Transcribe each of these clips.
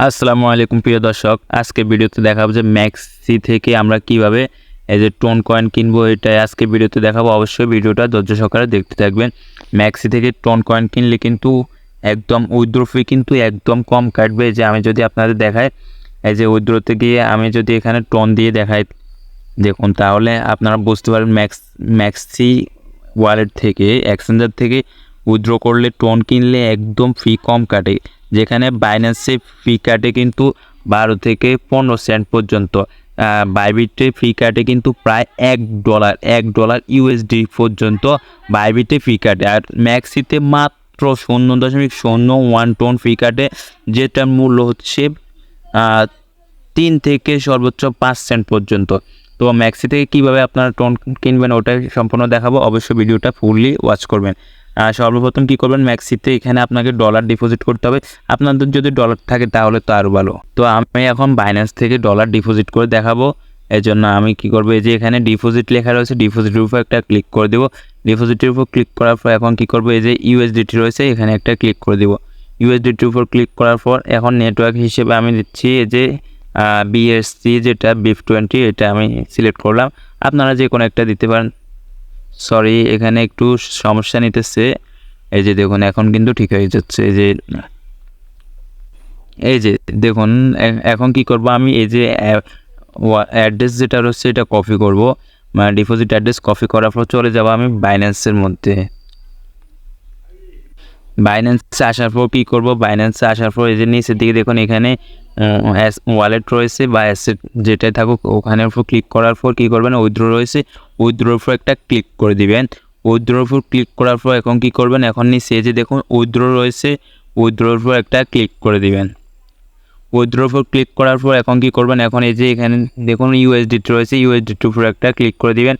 আসসালামু আলাইকুম, প্রিয় দর্শক। আজকে ভিডিওতে দেখাবো যে ম্যাক্সি থেকে আমরা কীভাবে এই যে টোন কয়েন কিনবো, এটা আজকে ভিডিওতে দেখাবো। অবশ্যই ভিডিওটা ধৈর্য সহকারে দেখতে থাকবেন। ম্যাক্সি থেকে টোন কয়েন কিনলে কিন্তু একদম উইথড্র ফি কিন্তু একদম কম কাটবে। যে আমি যদি আপনাদের দেখাই, এই যে উইথড্রোতে গিয়ে আমি যদি এখানে টোন দিয়ে দেখাই, দেখুন, তাহলে আপনারা বুঝতে পারবেন ম্যাক্স ম্যাক্সি ওয়ালেট থেকে এক্সচেঞ্জার থেকে উইথড্র করলে টোন কিনলে একদম ফি কম কাটে। যেখানে বাইন্যান্সে ফি কাটে কিন্তু বারো থেকে পনেরো সেন্ট পর্যন্ত বাইবিটে ফি কাটে কিন্তু প্রায় এক ডলার এক ডলার ইউএসডি পর্যন্ত বাইবিটে ফি কাটে আর ম্যাক্সিতে মাত্র শূন্য দশমিক শূন্য ওয়ান টোন ফি কাটে যেটার মূল্য হচ্ছে তিন থেকে সর্বোচ্চ পাঁচ সেন্ট পর্যন্ত। তো ম্যাক্সি থেকে কীভাবে আপনারা টোন কিনবেন ওটা সম্পূর্ণ দেখাবো। অবশ্যই ভিডিওটা ফুললি ওয়াচ করবেন। সর্বপ্রথম কী করবেন? ম্যাক্সিতে এখানে আপনাকে ডলার ডিপোজিট করতে হবে। আপনাদের যদি ডলার থাকে তাহলে তো আরও ভালো। তো আমি এখন বাইন্যান্স থেকে ডলার ডিপোজিট করে দেখাবো। এই জন্য আমি কি করব? এই যে এখানে ডিপোজিট লেখা রয়েছে ডিপোজিটের উপর একটা ক্লিক করে দেবো। ডিপোজিটের উপর ক্লিক করার পর এখন কি করব? এই যে ইউএসডিটি রয়েছে, এখানে একটা ক্লিক করে দেবো। ইউএসডিটির উপর ক্লিক করার পর এখন নেটওয়ার্ক হিসেবে আমি দিচ্ছি, এই যে বিএসসি যেটা বিফ টোয়েন্টি এটা আমি সিলেক্ট করলাম। আপনারা যে কোনো একটা দিতে পারেন। সরি এখানে একটু সমস্যা নিতেছে। এই যে দেখুন, এখন কিন্তু ঠিক হয়ে যাচ্ছে। এই যে এই যে দেখুন এখন কি করব আমি? এই যে অ্যাড্রেস যেটা রয়েছে, এটা কপি করব। মানে ডিপোজিট অ্যাড্রেস কপি করার পর চলে যাব আমি বাইন্যান্সের মধ্যে। বাইন্যান্সে আসার পর কী করব? বাইন্যান্সে আসার পর এই যে নিচের দিকে দেখুন, এখানে ওয়ালেট রয়েছে বা অ্যাসেট যেটাই থাকুক, ওখানের উপর ক্লিক করার পর কী করবেন? উইথড্র রয়েছে। উইথড্রোর উপর একটা ক্লিক করে দিবেন। উইথড্রোর উপর ক্লিক করার পর এখন কী করবেন? এখন নিচে যে দেখুন উইথড্র রয়েছে। উইথড্রোর উপর একটা ক্লিক করে দিবেন। উইথড্রোর উপর ক্লিক করার পর এখন কী করবেন? এখন এই যে এখানে দেখুন ইউএসডিটি রয়েছে। ইউএসডিটির উপর একটা ক্লিক করে দিবেন।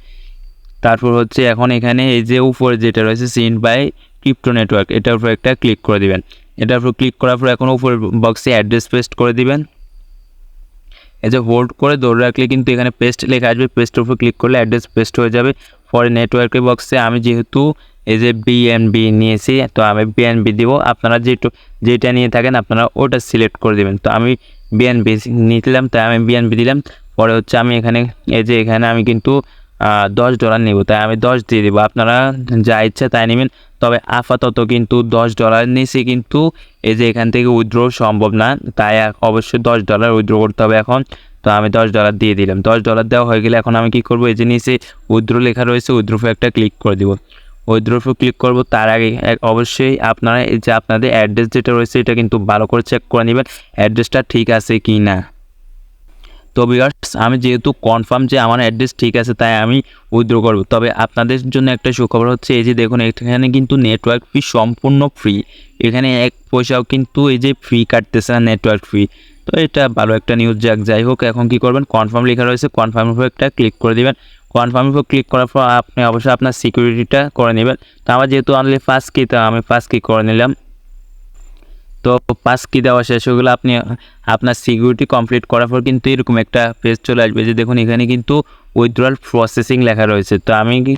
তারপর হচ্ছে এখন এখানে এই যে উপরে যেটা রয়েছে সিন বাই ক্রিপ্টো নেটওয়ার্ক এটার উপর একটা ক্লিক করে দিবেন। এটার উপর ক্লিক করার পর এখন উপরের বক্সে অ্যাড্রেস পেস্ট করে দিবেন। এই যে হোল্ড করে ধরে রাখলে কিন্তু এখানে পেস্ট লেখা আসবে। পেস্টের উপর ক্লিক করলে অ্যাড্রেস পেস্ট হয়ে যাবে। পরে নেটওয়ার্কের বক্সে আমি যেহেতু এই যে বিএনবি নিয়েছি, তো আমি বিএনবি দিব। আপনারা যেটু যেটা নিয়ে থাকেন আপনারা ওটা সিলেক্ট করে দেবেন। তো আমি বিএনবি নিলাম তাই আমি বিএনবি দিলাম। পরে হচ্ছে আমি এখানে, এই যে এখানে আমি কিন্তু দশ ডলার নেব। তাই আমি দশ দিয়ে দেবো। আপনারা যা ইচ্ছা তাই নেবেন। তবে আপাতত কিন্তু দশ ডলার নিচে কিন্তু এই যে এখান থেকে উইথড্র সম্ভব না। তাই অবশ্যই দশ ডলার উইথড্র করতে হবে এখন। তো আমি দশ ডলার দিয়ে দিলাম। দশ ডলার দেওয়া হয়ে গেলে এখন আমি কি করব? এই যে নিচে উইথড্র লেখা রয়েছে উইথড্র একটা ক্লিক করে দিব। উইথড্র ক্লিক করব, তার আগে অবশ্যই আপনারা এই যে আপনাদের অ্যাড্রেস যেটা রয়েছে, এটা কিন্তু ভালো করে চেক করে নেবেন। অ্যাড্রেসটা ঠিক আছে কি না তো ভিউয়ার্স আমি যেহেতু কনফার্ম যে আমার অ্যাড্রেস ঠিক আছে, তাই আমি উইথড্র করব। তবে আপনাদের জন্য একটা সুখবর হচ্ছে, এই যে দেখুন, এখানে কিন্তু নেটওয়ার্ক ফি সম্পূর্ণ ফ্রি এখানে এক পয়সাও কিন্তু এই যে ফ্রি কাটতেছে না নেটওয়ার্ক ফ্রি তো এটা ভালো একটা নিউজ যাক, যাই হোক, এখন কি করবেন? কনফার্ম লেখা রয়েছে কনফার্মের উপর একটা ক্লিক করে দেবেন। কনফার্মের উপর ক্লিক করার পর আপনি অবশ্যই আপনার সিকিউরিটিটা করে নেবেন। তো আমার যেহেতু অনলি ফার্স্ট কি তো আমি ফার্স্ট কি করে নিলাম। তো পাস কি দেওয়া শেষ হয়ে গেলে আপনি, আপনার সিকিউরিটি কমপ্লিট করার পর কিন্তু এরকম একটা পেজ চলে আসবে যে দেখুন এখানে কিন্তু উইথড্রয়াল প্রসেসিং লেখা রয়েছে। তো আমি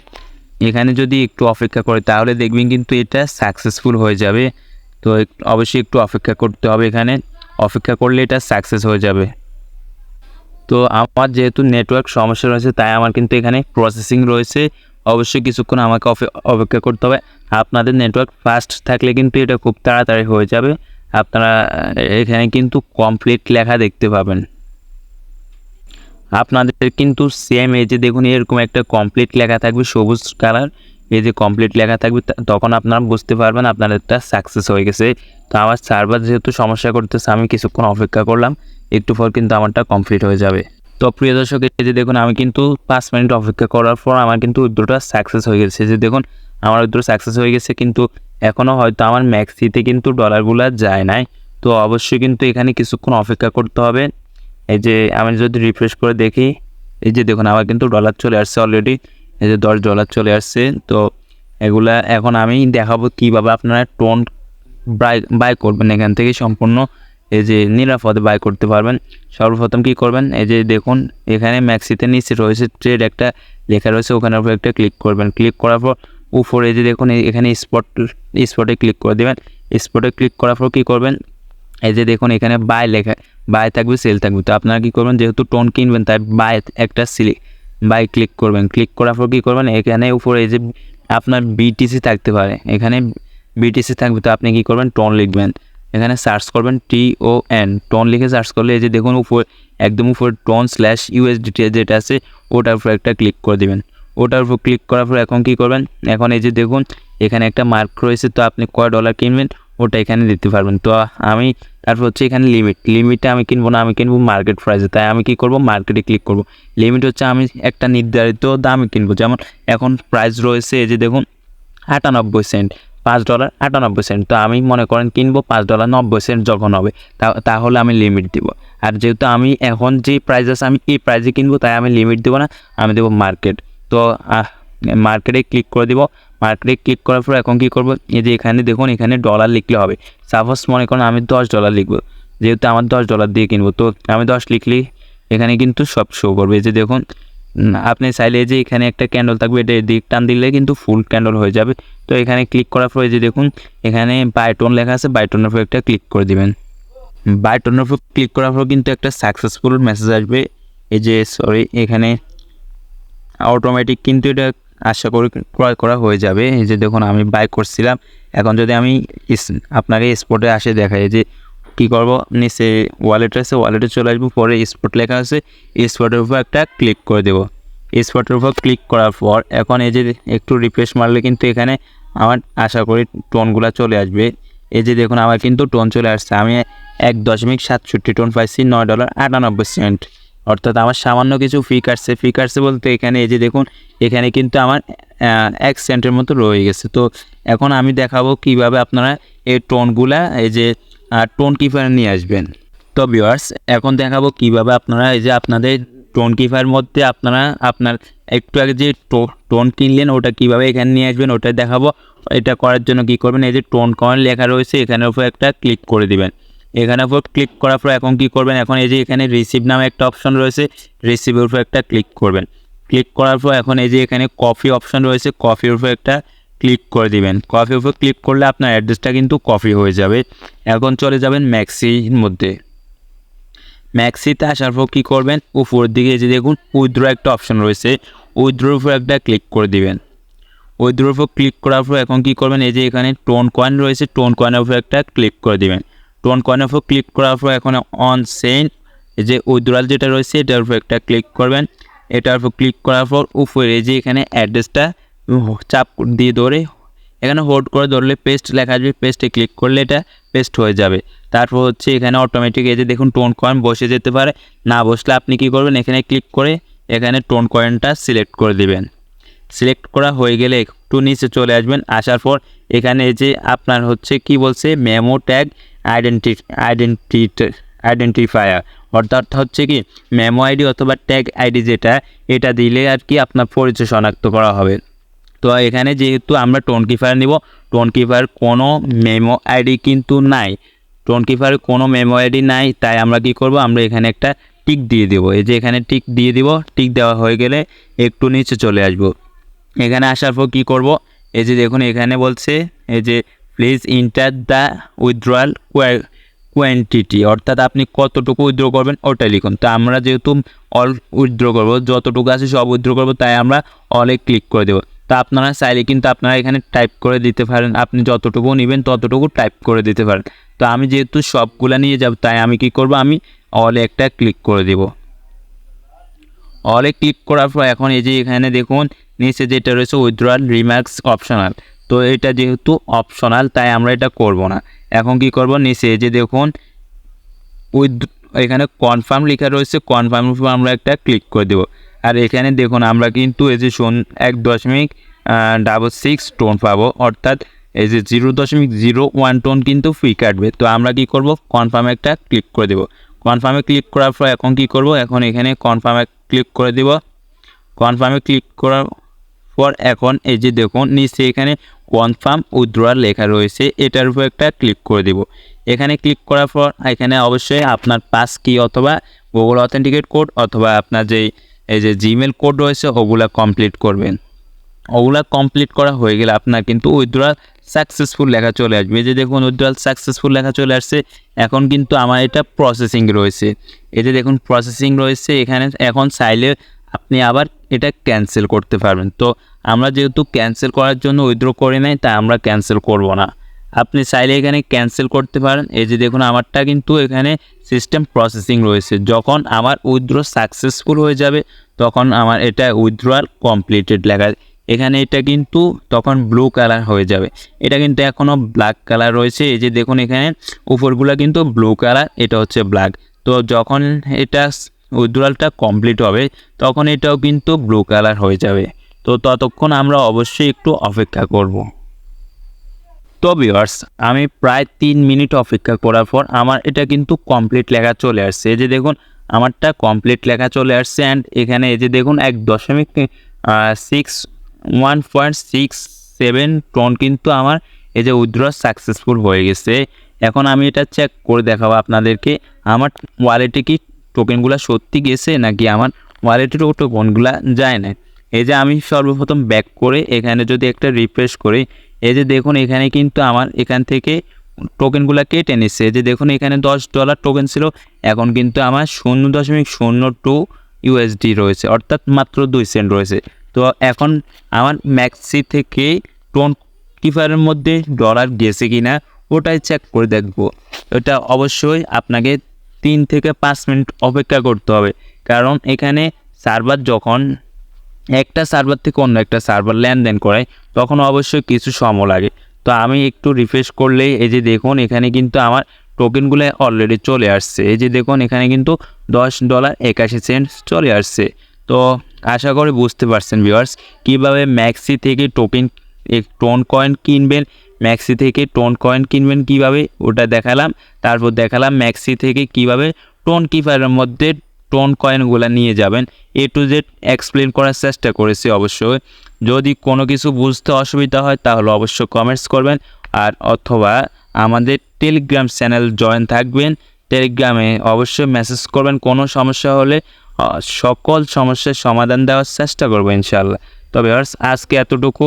এখানে যদি একটু অপেক্ষা করি তাহলে দেখবেন কিন্তু এটা সাকসেসফুল হয়ে যাবে। তো অবশ্যই একটু অপেক্ষা করতে হবে এখানে। অপেক্ষা করলে এটা সাকসেস হয়ে যাবে। তো আমার যেহেতু নেটওয়ার্ক সমস্যা রয়েছে, তাই আমার কিন্তু এখানে প্রসেসিং রয়েছে। অবশ্যই কিছুক্ষণ আমাকে অপে- অপেক্ষা করতে হবে। আপনাদের নেটওয়ার্ক ফাস্ট থাকলে কিন্তু এটা খুব তাড়াতাড়ি হয়ে যাবে। আপনারা এখানে কিন্তু কমপ্লিট লেখা দেখতে পাবেন। আপনাদের কিন্তু সেম এই যে দেখুন, এরকম একটা কমপ্লিট লেখা থাকবে, সবুজ কালার। এই যে কমপ্লিট লেখা থাকবে তখন আপনারা বুঝতে পারবেন আপনাদেরটা সাকসেস হয়ে গেছে। তো আমার সার্ভার যেহেতু সমস্যা করতেছে, আমি কিছুক্ষণ অপেক্ষা করলাম, একটু পর কিন্তু আমারটা কমপ্লিট হয়ে যাবে। তো প্রিয় দর্শক, এই যে দেখুন, আমি কিন্তু পাঁচ মিনিট অপেক্ষা করার পর আমার কিন্তু উদ্রটা সাকসেস হয়ে গেছে। যে দেখুন, আমার উদ্র সাকসেস হয়ে গেছে, কিন্তু এখনও হয়তো আমার ম্যাক্সিতে কিন্তু ডলারগুলো যায় নাই। তো অবশ্যই কিন্তু এখানে কিছুক্ষণ অপেক্ষা করতে হবে। এই যে আমি যদি রিফ্রেশ করে দেখি, এই যে দেখুন আমার কিন্তু ডলার চলে আসছে অলরেডি এই যে দশ ডলার চলে আসছে। তো এগুলা এখন আমি দেখাবো কীভাবে আপনারা টোন বাই বাই করবেন এখান থেকে সম্পূর্ণ। এই যে নিরাপদে বাই করতে পারবেন। সর্বপ্রথম কি করবেন? এই যে দেখুন, এখানে ম্যাক্সিতে নিচে রয়েছে ট্রেড একটা, লেখা রয়েছে, ওখানের উপর একটা ক্লিক করবেন। ক্লিক করার পর উপরে যে দেখুন এখানে স্পট স্পটে ক্লিক করে দেবেন। স্পটে ক্লিক করার পর কী করবেন? এই যে দেখুন, এখানে বাই লেখা বাই থাকবে সেল থাকবে। তো আপনারা কী করবেন? যেহেতু টোন কিনবেন, তাই বাই একটা সিলি বাই ক্লিক করবেন। ক্লিক করার পর কী করবেন? এখানে উপরে এই যে আপনার বিটিসি থাকতে পারে। এখানে বিটিসি থাকবে, তো আপনি কী করবেন? টোন লিখবেন। এখানে সার্চ করবেন টি ও এন টোন লিখে সার্চ করলে এই যে দেখুন, উপর, একদম উপর টোন স্ল্যাশ ইউএসডিটি যেটা আছে, ওটার উপর একটা ক্লিক করে দিবেন। ওটার উপর ক্লিক করার পর এখন কী করবেন? এখন এই যে দেখুন, এখানে একটা মার্ক রয়েছে, তো আপনি কয় ডলার কিনবেন? ওটা এখানে দিতে পারবেন। তো আমি তারপর হচ্ছে এখানে লিমিট লিমিটে আমি কিনবো না, আমি কিনবো মার্কেট প্রাইসে তাই আমি কী করব? মার্কেটে ক্লিক করব। লিমিট হচ্ছে আমি একটা নির্ধারিত দামে কিনবো। যেমন এখন প্রাইস রয়েছে, এই যে দেখুন, আটানব্বই সেন্ট পাঁচ ডলার আটানব্বই সেন্ট তো আমি মনে করেন কিনবো পাঁচ ডলার নব্বই সেন্ট যখন হবে তাহলে আমি লিমিট দিব। আর যেহেতু আমি এখন যে প্রাইস আছে, আমি এই প্রাইসে কিনবো, তাই আমি লিমিট দেবো না, আমি দেবো মার্কেট তো মার্কেটে ক্লিক করে দিব। মার্কেটে ক্লিক করার পর এখন কী করব? এই যে এখানে দেখুন, এখানে ডলার লিখলে হবে। সাপোজ মনে করেন আমি দশ ডলার লিখব। যেহেতু আমার দশ ডলার দিয়ে কিনবো, তো আমি দশ লিখলেই এখানে কিন্তু সব শো করবে। এই যে দেখুন আপনি চাইলে যে এখানে একটা ক্যান্ডেল থাকবে, এটা দিক টান দিলে কিন্তু ফুল ক্যান্ডেল হয়ে যাবে। তো এখানে ক্লিক করার পরে যে দেখুন, এখানে বাইটন লেখা আছে বাইটনের উপর একটা ক্লিক করে দিবেন। বাইটনের উপর ক্লিক করার পর কিন্তু একটা সাকসেসফুল মেসেজ আসবে। এই যে সরি এখানে অটোমেটিক কিন্তু এটা আশা করি ক্রয় করা হয়ে যাবে। এই যে দেখুন, আমি বাই করছিলাম। এখন যদি আমি আপনাকে স্পটে আসে দেখাই যে কী করব? নিচে ওয়ালেট আছে ওয়ালেটে চলে আসব। পরে স্পট লেখা আছে স্পটের উপর একটা ক্লিক করে দেবো। স্পটের উপর ক্লিক করার পর, এখন এই যে একটু রিফ্রেশ মারলে কিন্তু এখানে আমার আশা করি টোনগুলো চলে আসবে। এই যে দেখুন, আমার কিন্তু টোন চলে আসছে। আমি এক দশমিক সাতষট্টি টোন পাইছি, নয় ডলার আটানব্বই সেন্ট অর্থাৎ আমার সামান্য কিছু ফি কাটছে ফি কাটছে বলতে এখানে এই যে দেখুন, এখানে কিন্তু আমার এক সেন্টের মতো রয়ে গেছে। তো এখন আমি দেখাবো কীভাবে আপনারা এই টোনগুলা, এই যে টোন কিপার নিয়ে আসবেন। তো ভিউয়ার্স এখন দেখাবো কীভাবে আপনারা এই যে আপনাদের টোন কিপার মধ্যে আপনারা, আপনার একটু আগে যে টোন কিনলেন, ওটা কীভাবে এখানে নিয়ে আসবেন, ওটা দেখাবো। এটা করার জন্য কি করবেন, এই যে টোন কয়েন লেখা রয়েছে এখানের উপর একটা ক্লিক করে দিবেন। এখানে উপর ক্লিক করার পর এখন কি করবেন? এখন এই যে এখানে রিসিভ নামে একটা অপশন রয়েছে রিসিভের উপর একটা ক্লিক করবেন। ক্লিক করার পর এখন এই যে এখানে কফি অপশন রয়েছে কফির উপর একটা ক্লিক করে দিবেন। কফির উপর ক্লিক করলে আপনার অ্যাড্রেসটা কিন্তু কফি হয়ে যাবে। এখন চলে যাবেন ম্যাক্সির মধ্যে। ম্যাক্সিতে আসার পর কী করবেন? উপরের দিকে যে দেখুন উইথড্র একটা অপশন রয়েছে। উইথড্রোর উপর একটা ক্লিক করে দিবেন। উইথড্রোর উপর ক্লিক করার পর এখন কী করবেন? এই যে এখানে টোন কয়েন রয়েছে টোন কয়েনের উপর একটা ক্লিক করে দিবেন। টোন কয়েনের উপর ক্লিক করার পর এখন অন সেন্ট যে উইথড্রয়াল যেটা রয়েছে, এটার উপর একটা ক্লিক করবেন। এটার উপর ক্লিক করার পর উপরে যে এখানে অ্যাড্রেসটা চাপ দিয়ে ধরে, এখানে হোল্ড করে ধরলে পেস্ট লেখা আসবে পেস্টে ক্লিক করলে এটা পেস্ট হয়ে যাবে। তারপর হচ্ছে এখানে অটোমেটিক এই যে দেখুন টোন কয়েন বসে যেতে পারে, না বসলে আপনি কি করবেন? এখানে ক্লিক করে এখানে টোন কয়েনটা সিলেক্ট করে দিবেন। সিলেক্ট করা হয়ে গেলে একটু নিচে চলে আসবেন, আসার পর এখানে যে আপনার হচ্ছে কি বলছে memo tag identity identity identifier অর্থাৎ হচ্ছে কি মেমো আইডি অথবা ট্যাগ আইডি যেটা, এটা দিলে আর কি আপনার পরিচয় শনাক্ত করা হবে। তো এখানে যেহেতু আমরা টোন কিপার নিব টোন কিপার কোনো মেমো আইডি কিন্তু নাই। টোন কিপারের কোনো মেমো আইডি নাই, তাই আমরা কি করব, আমরা এখানে একটা টিক দিয়ে দেবো। এই যে এখানে টিক দিয়ে দিব টিক দেওয়া হয়ে গেলে একটু নিচে চলে আসব। এখানে আসার পর কী করব, এই যে দেখুন এখানে বলছে, এই যে please enter the withdrawal quantity অর্থাৎ আপনি কতটুকু উইথড্র করবেন ওটাই লিখুন। তো আমরা যেহেতু অল উইথড্র করব, যতটুকু আছে সব উইথড্র করব, তাই আমরা অলে ক্লিক করে দেবো। তা আপনারা চাইলে কিন্তু আপনারা এখানে টাইপ করে দিতে পারেন। আপনি যতটুকু নেবেন ততটুকু টাইপ করে দিতে পারেন। তো আমি যেহেতু সবগুলা নিয়ে যাব, তাই আমি কি করব? আমি অলে একটা ক্লিক করে দেবো। অলে ক্লিক করার পর এখন এই যে এখানে দেখুন, নিচে যেটা রয়েছে উইথড্রয়াল রিমার্কস অপশনাল তো এটা যেহেতু অপশনাল তাই আমরা এটা করব না। এখন কি করব? নিচে যে দেখুন উইথ এখানে কনফার্ম লেখা রয়েছে কনফার্ম আমরা একটা ক্লিক করে দেবো। আর এখানে দেখুন, আমরা কিন্তু এই যে শোন এক দশমিক ডাবল সিক্স টোন পাবো। অর্থাৎ এই যে জিরো দশমিক জিরো ওয়ান টোন কিন্তু ফ্রি কাটবে। তো আমরা কি করব? কনফার্মে একটা ক্লিক করে দেবো। কনফার্মে ক্লিক করার পর এখন কি করব? এখন এখানে কনফার্মে ক্লিক করে দেব। কনফার্মে ক্লিক করার পর এখন এই যে দেখুন নিচে এখানে কনফার্ম উইথড্রয়াল লেখা রয়েছে। এটার উপর একটা ক্লিক করে দেব। এখানে ক্লিক করার পর এখানে অবশ্যই আপনার পাস কি অথবা গুগল অথেন্টিকেট কোড অথবা আপনার যেই, এই যে জিমেল কোড রয়েছে, ওগুলা কমপ্লিট করবেন। ওগুলা কমপ্লিট করা হয়ে গেলে আপনার কিন্তু উইথড্রয়াল সাকসেসফুল লেখা চলে আসবে। যে দেখুন উইথড্রয়াল সাকসেসফুল লেখা চলে আসছে। এখন কিন্তু আমার এটা প্রসেসিং রয়েছে। যে দেখুন প্রসেসিং রয়েছে। এখানে এখন চাইলে আপনি আবার এটা ক্যান্সেল করতে পারবেন। তো আমরা যেহেতু ক্যান্সেল করার জন্য উইথড্র করে নাই, তাই আমরা ক্যান্সেল করব না। আপনি চাইলে এখানে ক্যান্সেল করতে পারেন। এই যে দেখুন, আমারটা কিন্তু এখানে সিস্টেম প্রসেসিং রয়েছে। যখন আমার উইথড্র সাকসেসফুল হয়ে যাবে, তখন আমার এটা উইথড্রয়াল কমপ্লিটেড লেখা এখানে এটা কিন্তু তখন ব্লু কালার হয়ে যাবে। এটা কিন্তু এখনও ব্ল্যাক কালার রয়েছে। এই যে দেখুন, এখানে উপরগুলো কিন্তু ব্লু কালার এটা হচ্ছে ব্ল্যাক তো যখন এটা উইথড্রয়ালটা কমপ্লিট হবে, তখন এটাও কিন্তু ব্লু কালার হয়ে যাবে। তো ততক্ষণ আমরা অবশ্যই একটু অপেক্ষা করব। তো ভিউয়ার্স আমি প্রায় তিন মিনিট অপেক্ষা করার পর আমার এটা কিন্তু কমপ্লিট লেখা চলে আসছে। এই যে দেখুন, আমারটা কমপ্লিট লেখা চলে আসছে অ্যান্ড এখানে এই যে দেখুন, এক দশমিক six one point six seven TON কিন্তু আমার এই যে উইথড্র সাকসেসফুল হয়ে গেছে। এখন আমি এটা চেক করে দেখাবো আপনাদেরকে। আমার ওয়ালেটে কি টোকেনগুলো সত্যি গেছে নাকি আমার ওয়ালেটের টোকনগুলো যায় না এই যে আমি সর্বপ্রথম ব্যাক করে এখানে যদি একটা রিফ্রেশ করি, এই যে দেখুন এখানে কিন্তু আমার এখান থেকে টোকেনগুলো কেটে নিচ্ছে এই যে দেখুন এখানে দশ ডলার টোকেন ছিল, এখন কিন্তু আমার শূন্য দশমিক শূন্য টু ইউএসডি রয়েছে, অর্থাৎ মাত্র দুই সেন্ট রয়েছে। তো এখন আমার ম্যাক্সি থেকে টোন কিপারের মধ্যে ডলার গেছে কি না ওটাই চেক করে দেখব। ওটা অবশ্যই আপনাকে তিন থেকে পাঁচ মিনিট অপেক্ষা করতে হবে। কারণ এখানে সার্ভার যখন একটা সার্ভার থেকে অন্য একটা সার্ভার লেনদেন করায় তখন অবশ্যই কিছু সময় লাগে। তো আমি একটু রিফ্রেশ করলেই এই যে দেখুন, এখানে কিন্তু আমার টোকেনগুলো অলরেডি চলে আসছে। এই যে দেখুন, এখানে কিন্তু দশ ডলার একাশি সেন্ট চলে আসছে। তো আশা করি বুঝতে পারছেন ভিউয়ার্স কীভাবে ম্যাক্সি থেকে টোকেন টোন কয়েন কিনবেন ম্যাক্সি থেকে টোন কয়েন কিনবেন কীভাবে, ওটা দেখালাম। তারপর দেখালাম ম্যাক্সি থেকে কীভাবে টোন কিপারের মধ্যে টোন কয়েনগুলো নিয়ে যাবেন। এ টু জেড এক্সপ্লেন করার চেষ্টা করেছি অবশ্যই। যদি কোনো কিছু বুঝতে অসুবিধা হয়, তাহলে অবশ্যই কমেন্টস করবেন। আর অথবা আমাদের টেলিগ্রাম চ্যানেল জয়েন থাকবেন। টেলিগ্রামে অবশ্যই মেসেজ করবেন। কোনো সমস্যা হলে সকল সমস্যার সমাধান দেওয়ার চেষ্টা করব ইনশাল্লাহ তবে আজকে এতটুকু।